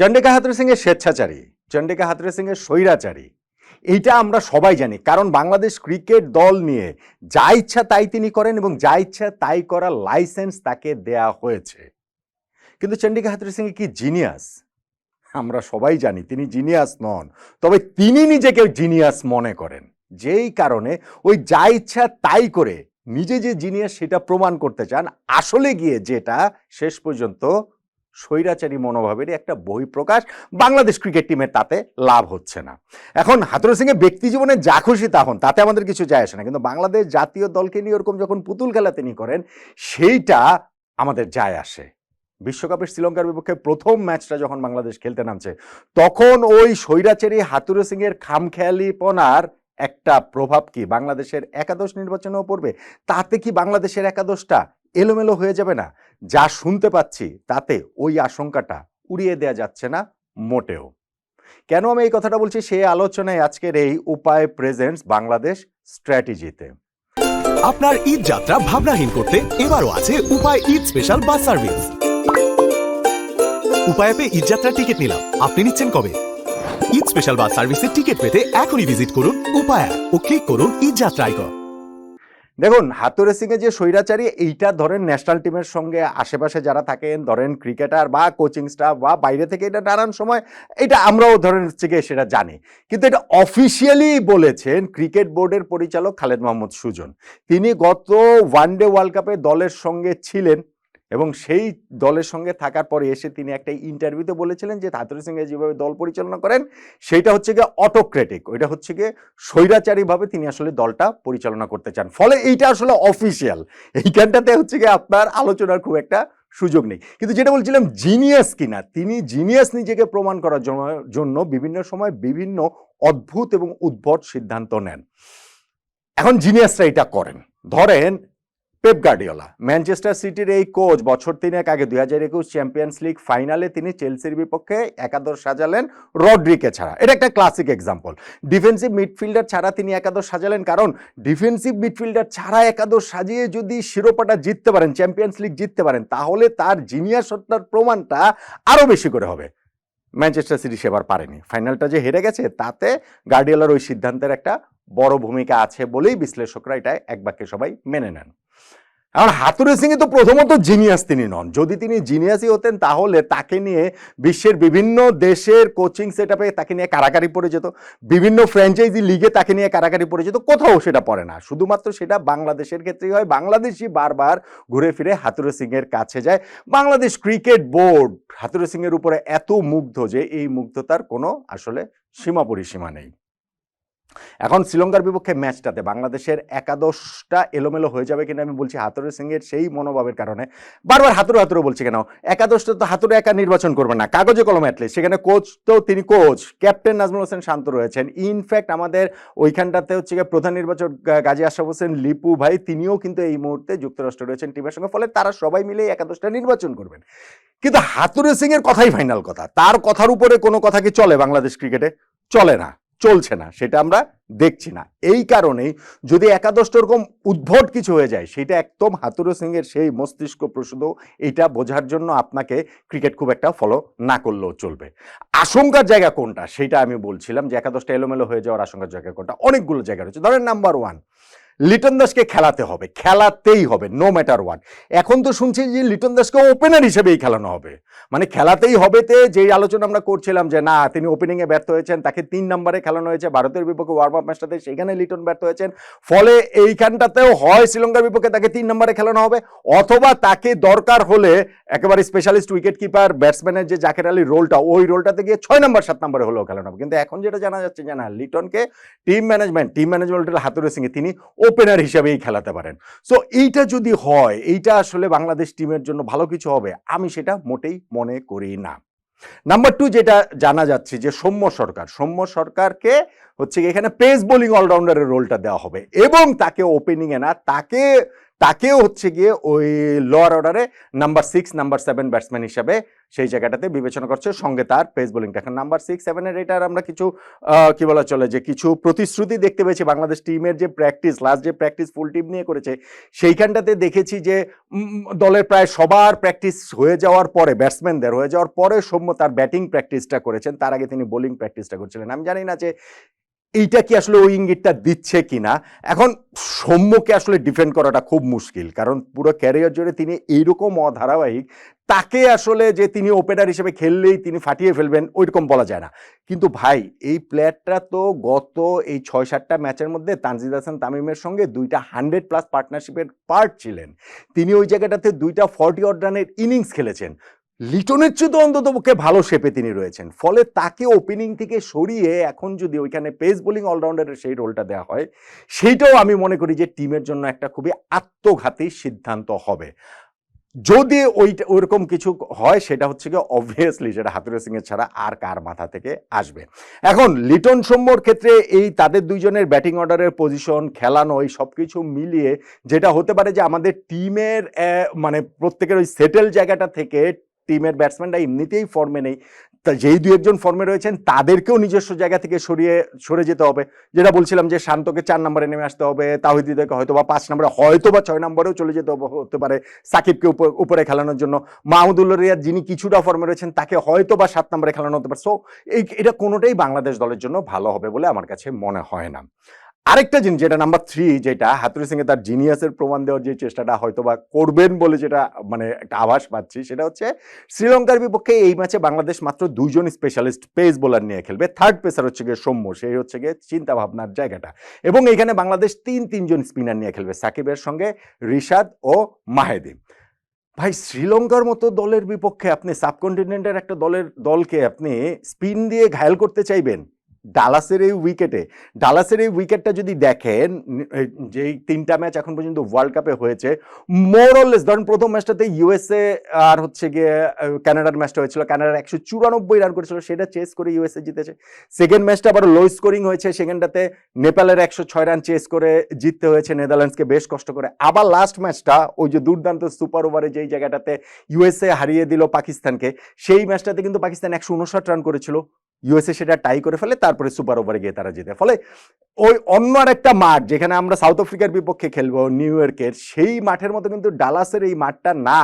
চন্ডিকা হাথুর সিংয়ের স্বেচ্ছাচারী, চন্ডিকা হাথুর সিংয়ের স্বৈরাচারী। এইটা আমরা সবাই জানি, কারণ বাংলাদেশ ক্রিকেট দল নিয়ে যা ইচ্ছা তাই তিনি করেন এবং যা ইচ্ছা তাই করার লাইসেন্স তাকে দেয়া হয়েছে। কিন্তু চন্ডিকা হাথুর সিং কি জিনিয়াস? আমরা সবাই জানি তিনি জিনিয়াস নন, তবে তিনি নিজেকে জিনিয়াস মনে করেন। যেই কারণে ওই যা ইচ্ছা তাই করে নিজে যে জিনিয়াস সেটা প্রমাণ করতে চান, আসলে গিয়ে যেটা শেষ পর্যন্ত স্বৈরাচারী মনোভাবেরই একটা বহিঃপ্রকাশ বাংলাদেশ ক্রিকেট টিমের তাতে লাভ হচ্ছে না। এখন হাতুর সিংয়ের ব্যক্তি জীবনে যা খুশি তা তাতে আমাদের কিছু যায় আসে না। কিন্তু বাংলাদেশ জাতীয় দলকে নিয়ে ওরকম যখন পুতুল খেলা তিনি করেন, সেইটা আমাদের যায় আসে। বিশ্বকাপের শ্রীলঙ্কার বিপক্ষে প্রথম ম্যাচটা যখন বাংলাদেশ খেলতে নামছে, তখন ওই স্বৈরাচারী হাতুরে সিং এর খামখেয়ালিপনার একটা প্রভাব কি বাংলাদেশের একাদশ নির্বাচনেও পড়বে? তাতে কি বাংলাদেশের একাদশটা এলোমেলো হয়ে যাবে না? যা শুনতে পাচ্ছি তাতে ওই আশঙ্কাটা উড়িয়ে দেয়া যাচ্ছে না মোটেও। কেন আমি এই কথাটা বলছি? সেই আলোচনায় আজকের এই উপায় প্রেজেন্টস বাংলাদেশ স্ট্র্যাটেজিতে আপনার ঈদ যাত্রা ভাবনাহীন করতে এবারও আছে উপায় ঈদ স্পেশাল বাস সার্ভিস উপায় অ্যাপে ঈদ যাত্রার টিকিট নিলাম। আপনি নিচ্ছেন কবে? ঈদ স্পেশাল বাস সার্ভিসের টিকিট পেতে এখনই ভিজিট করুন উপায় ও ক্লিক করুন ঈদ যাত্রা আইকন দেখুন হাতুরে সিং যে স্বৈরাচারী, এইটা ধরেন ন্যাশনাল টিমের সঙ্গে আশেপাশে যারা থাকেন, ধরেন ক্রিকেটার বা কোচিং স্টাফ বা বাইরে থেকে এটা নানান সময়, এটা আমরাও ধরেন থেকে সেটা জানি। কিন্তু এটা অফিসিয়ালি বলেছেন ক্রিকেট বোর্ডের পরিচালক খালেদ মোহাম্মদ সুজন। তিনি গত ওয়ানডে ওয়ার্ল্ড কাপে দলের সঙ্গে ছিলেন। এবং সেই দলের সঙ্গে থাকার পরে এসে তিনি একটা ইন্টারভিউতে বলেছিলেন যে হাতুরি সিংহে যেভাবে দল পরিচালনা করেন সেইটা হচ্ছে গিয়ে অটোক্রেটিক ওইটা হচ্ছে গিয়ে স্বৈরাচারীভাবে তিনি আসলে দলটা পরিচালনা করতে চান। ফলে এইটা আসলে অফিসিয়াল এইখানটাতে হচ্ছে গিয়ে আপনার আলোচনার খুব একটা সুযোগ নেই। কিন্তু যেটা বলছিলাম জিনিয়াস কিনা, তিনি জিনিয়াস নিজেকে প্রমাণ করার জন্য বিভিন্ন সময় বিভিন্ন অদ্ভুত এবং উদ্ভট সিদ্ধান্ত নেন। এখন জিনিয়াসরা এটা করেন। ধরেন পেপ গার্ডিওলা। ম্যানচেস্টার সিটির এই কোচ বছর তিনেক আগে দুই হাজার একুশ চ্যাম্পিয়ন্স লিগ ফাইনালে তিনি চেলসির বিপক্ষে একাদশ সাজালেন রড্রিকে ছাড়া। এটা একটা ক্লাসিক এক্সাম্পল। ডিফেন্সিভ মিডফিল্ডার ছাড়া তিনি একাদশ সাজালেন কারণ ডিফেন্সিভ মিডফিল্ডার ছাড়া একাদশ সাজিয়ে যদি শিরোপাটা জিততে পারেন, চ্যাম্পিয়ন্স লিগ জিততে পারেন, তাহলে তার জিনিয়াস সত্তার প্রমাণটা আরও বেশি করে হবে। ম্যানচেস্টার সিটি সেবার পারেনি। ফাইনালটা যে হেরে গেছে, তাতে গার্ডিওলার ওই সিদ্ধান্তের একটা বড় ভূমিকা আছে বলেই বিশ্লেষকরা এটা এক বাক্যে সবাই মেনে নেন। এখন হাতুরে সিংয়ে তো প্রথমত জিনিয়াস তিনি নন। যদি তিনি জিনিয়াসই হতেন, তাহলে তাকে নিয়ে বিশ্বের বিভিন্ন দেশের কোচিং সেট তাকে নিয়ে কারাকারি পড়ে যেত। বিভিন্ন ফ্র্যাঞ্চাইজি লিগে তাকে নিয়ে কারাকারি পড়ে যেত। কোথাও সেটা পড়ে না। শুধুমাত্র সেটা বাংলাদেশের ক্ষেত্রেই হয়। বাংলাদেশই বারবার ঘুরে ফিরে হাতুরে সিংয়ের কাছে যায়। বাংলাদেশ ক্রিকেট বোর্ড হাতুরে সিংয়ের উপরে এত মুগ্ধ যে এই মুগ্ধতার কোনো আসলে সীমা পরিসীমা নেই। এখন শ্রীলঙ্কার বিপক্ষে ম্যাচটাতে বাংলাদেশের একাদশটা এলোমেলো হয়ে যাবে কিনা আমি বলছি হাতুরে সিংয়ের সেই মনোভাবের কারণে। বারবার হাতুরে হাতুরে বলছি কেন? একাদশটা তো হাতুরে একা নির্বাচন করবে না। কাগজে কলমে অ্যাটলিস্ট সেখানে কোচ তো তিনি কোচ ক্যাপ্টেন নাজমুল হোসেন শান্ত রয়েছেন। ইনফ্যাক্ট আমাদের ওইখানটাতে হচ্ছে গিয়ে প্রধান নির্বাচক গাজী আশরাফ হোসেন, লিপু ভাই, তিনিও কিন্তু এই মুহূর্তে যুক্তরাষ্ট্র রয়েছেন টিমের সঙ্গে। ফলে তারা সবাই মিলে একাদশটা নির্বাচন করবেন। কিন্তু হাতুরে সিং এর কথাই ফাইনাল কথা। তার কথার উপরে কোনো কথা কি চলে বাংলাদেশ ক্রিকেটে চলে না। চলছে না, সেটা আমরা দেখছি না। এই কারণেই যদি একাদশটা ওরকম উদ্ভট কিছু হয়ে যায়, সেটা একদম হাতুরো সিংয়ের সেই মস্তিষ্ক প্রসূত, এটা বোঝার জন্য আপনাকে ক্রিকেট খুব একটা ফলো না করলেও চলবে। আশঙ্কার জায়গা কোনটা? সেটা আমি বলছিলাম যে, একাদশটা এলোমেলো হয়ে যাওয়ার আশঙ্কার জায়গা কোনটা? অনেকগুলো জায়গা রয়েছে। ধরেন নাম্বার ওয়ান লিটন দাসকে খেলাতে হবে, খেলাতেই হবে নো ম্যাটার ওয়ান এখন তো শুনছি যে লিটন দাসকে ওপেনার হিসেবেই খেলানো হবে। মানে খেলাতেই হবে তে যেই আলোচনা আমরা করছিলাম যে না, তিনি ওপেনিংয়ে ব্যর্থ হয়েছেন, তাকে তিন নম্বরে খেলানো হয়েছে, ভারতের বিপক্ষে ওয়ার্ম আপ ম্যাচটাতে সেখানে লিটন ব্যর্থ হয়েছেন। ফলে এইখানটাতেও হয় শ্রীলঙ্কার বিপক্ষে তাকে তিন নম্বরে খেলানো হবে, অথবা তাকে দরকার হলে একেবারে স্পেশালিস্ট উইকেট কিপার ব্যাটসম্যানের যে জাকের আলীর রোলটা, ওই রোলটাতে গিয়ে ছয় নম্বর সাত নম্বরে হলেও খেলানো হবে। কিন্তু এখন যেটা জানা যাচ্ছে যে না, লিটনকে টিম ম্যানেজমেন্ট টিম ম্যানেজমেন্টের হাতুরে সিংয়ে তিনি ওপেনার হিসাবেই খেলাতে পারেন। সো এইটা যদি হয়, এইটা আসলে বাংলাদেশ টিমের জন্য ভালো কিছু হবে, আমি সেটা মোটেই মনে করি না। নাম্বার টু যেটা জানা যাচ্ছে যে, সৌম্য সরকার, সৌম্য সরকারকে হচ্ছে এখানে পেস বোলিং অলরাউন্ডারের রোলটা দেওয়া হবে এবং তাকে ওপেনিংয়ে না, তাকে তাকেও হচ্ছে গিয়ে ওই লোয়ার অর্ডারে number six number seven batsman হিসাবে সেই জায়গাটাতে বিবেচনা করছে। সঙ্গে তার পেস বোলিংটা এখন নাম্বার সিক্স সেভেনের এটার আমরা কিছু কি বলা চলে যে কিছু প্রতিশ্রুতি দেখতে পেয়েছি বাংলাদেশ টিমের যে প্র্যাকটিস লাস্ট যে প্র্যাকটিস ফুল টিম নিয়ে করেছে, সেইখানটাতে দেখেছি যে দলের প্রায় সবার প্র্যাকটিস হয়ে যাওয়ার পরে ব্যাটসম্যানদের হয়ে যাওয়ার পরে সৌম্য তার ব্যাটিং প্র্যাকটিসটা করেছেন। তার আগে তিনি বোলিং প্র্যাকটিসটা করছিলেন। আমি জানি না যে এইটা কি আসলে ওই ইঙ্গিতটা দিচ্ছে কি না এখন সৌম্যকে আসলে ডিফেন্ড করাটা খুব মুশকিল, কারণ পুরো ক্যারিয়ার জুড়ে তিনি এইরকম অধারাবাহিক, তাকে আসলে যে তিনি ওপেনার হিসেবে খেললেই তিনি ফাটিয়ে ফেলবেন, ওইরকম বলা যায় না। কিন্তু ভাই, এই প্লেয়ারটা তো গত এই ছয় সাতটা ম্যাচের মধ্যে তানজিদ হাসান তামিমের সঙ্গে দুইটা হান্ড্রেড প্লাস পার্টনারশিপের পার্ট ছিলেন। তিনি ওই জায়গাটাতে দুইটা ফর্টি অড রানের ইনিংস খেলেছেন। লিটনের চেয়ে তো অন্তত পক্ষে ভালো শেপে তিনি রয়েছেন। ফলে তাকে ওপেনিং থেকে সরিয়ে এখন যদি ওইখানে পেস বোলিং অলরাউন্ডারের সেই রোলটা দেওয়া হয়, সেইটাও আমি মনে করি যে টিমের জন্য একটা খুবই আত্মঘাতী সিদ্ধান্ত হবে। যদি ওইটা ওইরকম কিছু হয়, সেটা হচ্ছে গিয়ে অবভিয়াসলি সেটা হাতুরে সিং এর ছাড়া আর কার মাথা থেকে আসবে। এখন লিটন সৌম্যর ক্ষেত্রে এই তাদের দুইজনের ব্যাটিং অর্ডারের পজিশন খেলানো, এই সব কিছু মিলিয়ে যেটা হতে পারে যে আমাদের টিমের মানে প্রত্যেকের ওই সেটেল জায়গাটা থেকে টিমের ব্যাটসম্যানরা এমনিতেই ফর্মে নেই। তা যেই দু একজন ফর্মে রয়েছেন, তাদেরকেও নিজস্ব জায়গা থেকে সরিয়ে, সরে যেতে হবে। যেটা বলছিলাম যে শান্তকে চার নম্বরে নেমে আসতে হবে তাহিদিদেরকে হয়তো বা পাঁচ নম্বরে হয়তো বা ছয় নম্বরেও চলে যেতে হতে পারে সাকিবকে উপর- খেলানোর জন্য। মাহমুদুল্লাহ রিয়াদ যিনি কিছুটা ফর্মে রয়েছেন, তাকে হয়তো বা সাত নম্বরে খেলানো হতে পারে। সো এই, এটা কোনোটাই বাংলাদেশ দলের জন্য ভালো হবে বলে আমার কাছে মনে হয় না। আরেকটা জিনিস, যেটা নাম্বার থ্রি যেটা হাতুরি সিংয়ে তার জিনিয়াসের প্রমাণ দেওয়ার যে চেষ্টাটা হয়তো বা করবেন বলে যেটা মানে একটা আভাস পাচ্ছি, সেটা হচ্ছে শ্রীলঙ্কার বিপক্ষে এই ম্যাচে বাংলাদেশ মাত্র দুইজন স্পেশালিস্ট পেস বোলার নিয়ে খেলবে। থার্ড পেসার হচ্ছে গিয়ে সৌম্য, সেই হচ্ছে গিয়ে চিন্তা ভাবনার জায়গাটা। এবং এখানে বাংলাদেশ তিন, তিনজন স্পিনার নিয়ে খেলবে, সাকিবের সঙ্গে রিশাদ ও মাহেদি। ভাই, শ্রীলঙ্কার মতো দলের বিপক্ষে আপনি সাবকন্টিনেন্টের একটা দলের, দলকে আপনি স্পিন দিয়ে ঘায়াল করতে চাইবেন? ডালাসের এই উইকেটে ডালাসের এই উইকেটটা যদি দেখেন যে তিনটা ম্যাচ এখন পর্যন্ত ওয়ার্ল্ড কাপে হয়েছে মোরলেস ধরেন প্রথম ম্যাচটাতে ইউএসএ আর হচ্ছে গিয়ে আহ, কানাডার ম্যাচটা হয়েছিল। কানাডার একশো চুরানব্বই রান করেছিল সেটা চেস করে ইউএসএ জিতেছে। সেকেন্ড ম্যাচটা আবার লো স্কোরিং হয়েছে সেকেন্ডটাতে নেপালের একশো ছয় রান চেস করে জিততে হয়েছে নেদারল্যান্ডসকে বেশ কষ্ট করে। আবার লাস্ট ম্যাচটা ওই যে দুর্দান্ত সুপার ওভারে যেই জায়গাটাতে ইউএসএ হারিয়ে দিল পাকিস্তানকে সেই ম্যাচটাতে কিন্তু পাকিস্তান একশো উনষাট রান করেছিল। ইউএসএ সেটা টাই করে ফেলে তারপরে সুপার ওভারে গিয়ে তারা জেতে। ফলে ওই অন্য আর একটা মাঠ, যেখানে আমরা সাউথ আফ্রিকার বিপক্ষে খেলব নিউ ইয়র্কের সেই মাঠের মতো কিন্তু ডালাসের এই মাঠটা না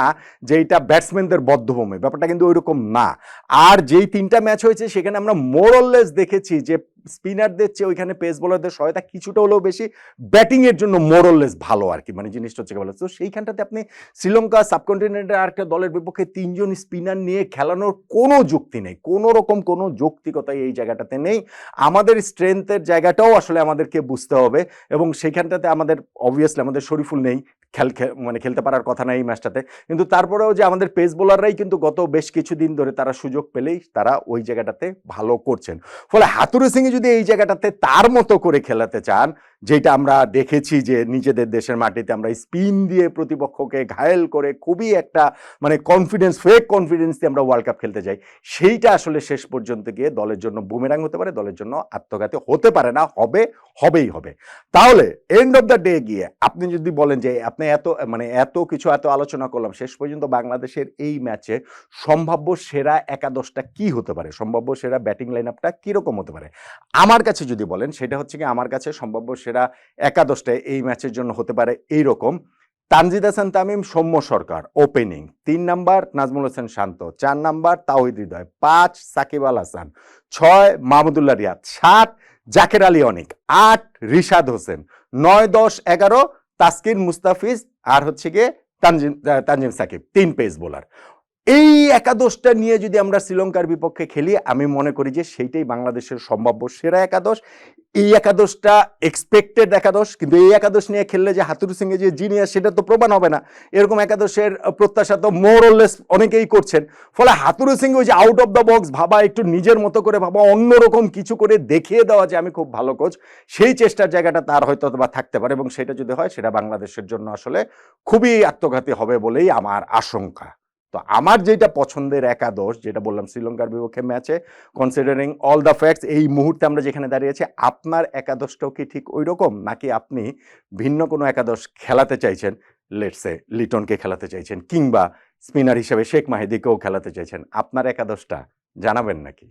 যেটা ব্যাটসম্যানদের বদ্ধভূমি। ব্যাপারটা কিন্তু ওইরকম না। আর যেই তিনটা ম্যাচ হয়েছে, সেখানে আমরা মোরললেস দেখেছি যে স্পিনারদের চেয়ে ওইখানে পেস বোলারদের সহায়তা কিছুটা হলেও বেশি ব্যাটিং এর জন্য মোরললেস ভালো আর কি। মানে জিনিসটা হচ্ছে ভালো তো সেইখানটাতে আপনি শ্রীলঙ্কা সাবকন্টিনেন্টের আরেকটা দলের বিপক্ষে তিনজন স্পিনার নিয়ে খেলানোর কোনো যুক্তি নেই। কোনো রকম কোনো যৌক্তিকতা এই জায়গাটাতে নেই। আমাদের স্ট্রেংথের জায়গাটাও আসলে আমাদেরকে বুঝতে হবে এবং সেইখানটাতে আমাদের অবভিয়াসলি আমাদের শরীফুল নেই, খেল মানে খেলতে পারার কথা না এই ম্যাচটাতে। কিন্তু তারপরেও যে আমাদের পেস বোলাররাই কিন্তু গত বেশ কিছুদিন ধরে তারা সুযোগ পেলেই তারা ওই জায়গাটাতে ভালো করছেন। ফলে হাতুরু সিংয়ে যদি এই জায়গাটাতে তার মতো করে খেলাতে চান যেটা আমরা দেখেছি যে নিজেদের দেশের মাটিতে আমরা স্পিন দিয়ে প্রতিপক্ষকে ঘায়েল করে খুবই একটা মানে কনফিডেন্স ফেক কনফিডেন্স দিয়ে আমরা ওয়ার্ল্ড কাপ খেলতে যাই। সেইটা আসলে শেষ পর্যন্ত গিয়ে দলের জন্য বুমেরাং হতে পারে, দলের জন্য আত্মঘাতী হতে পারে না, হবে, হবেই হবে। তাহলে এন্ড অফ দ্য ডে গিয়ে আপনি যদি বলেন যে আপনি এত মানে এত কিছু এত আলোচনা করলাম, শেষ পর্যন্ত বাংলাদেশের এই ম্যাচে সম্ভাব্য সেরা একাদশটা কি হতে পারে? সম্ভাব্য সেরা ব্যাটিং লাইন আপটা কীরকম হতে পারে? আমার কাছে যদি বলেন, সেটা হচ্ছে কি, আমার কাছে সম্ভাব্য সেরা একাদশটা এই ম্যাচের জন্য হতে পারে এই রকম তানজিদ হাসান তামিম, সৌম্য সরকার ওপেনিং তিন নাম্বার নাজমুল হোসেন শান্ত, চার নাম্বার তাওহিদ হৃদয়, পাঁচ সাকিব আল হাসান, ছয় মাহমুদুল্লাহ রিয়াদ, সাত জাকের আলী অনিক, আট রিশাদ হোসেন, নয় দশ এগারো তাসকিন মুস্তাফিজ আর হচ্ছে গিয়ে তানজিম তানজিম সাকিব, তিন পেস বোলার। এই একাদশটা নিয়ে যদি আমরা শ্রীলঙ্কার বিপক্ষে খেলি, আমি মনে করি যে সেইটাই বাংলাদেশের সম্ভাব্য সেরা একাদশ। এই একাদশটা এক্সপেক্টেড একাদশ, কিন্তু এই একাদশ নিয়ে খেললে যে হাতুরু সিং এ যে জিনিয়াস সেটা তো প্রমাণ হবে না। এরকম একাদশের প্রত্যাশা তো মোরলেস অনেকেই করছেন। ফলে হাতুরু সিং ওই যে আউট অফ দ্য বক্স ভাবা একটু নিজের মতো করে ভাবা, অন্যরকম কিছু করে দেখিয়ে দেওয়া যে আমি খুব ভালো কোচ সেই চেষ্টার জায়গাটা তার হয়তো বা থাকতে পারে এবং সেটা যদি হয়, সেটা বাংলাদেশের জন্য আসলে খুবই আত্মঘাতী হবে বলেই আমার আশঙ্কা। তো আমার যেটা পছন্দের একাদশ, যেটা বললাম শ্রীলঙ্কার বিপক্ষে ম্যাচে কনসিডারিং অল দ্য ফ্যাক্টস এই মুহূর্তে আমরা যেখানে দাঁড়িয়ে আছি, আপনার একাদশটাও কি ঠিক ওই রকম নাকি আপনি ভিন্ন কোনো একাদশ খেলাতে চাইছেন? লেটসে লিটনকে খেলাতে চাইছেন, কিংবা স্পিনার হিসেবে শেখ মাহিদিকেও খেলাতে চাইছেন। আপনার একাদশটা জানাবেন নাকি?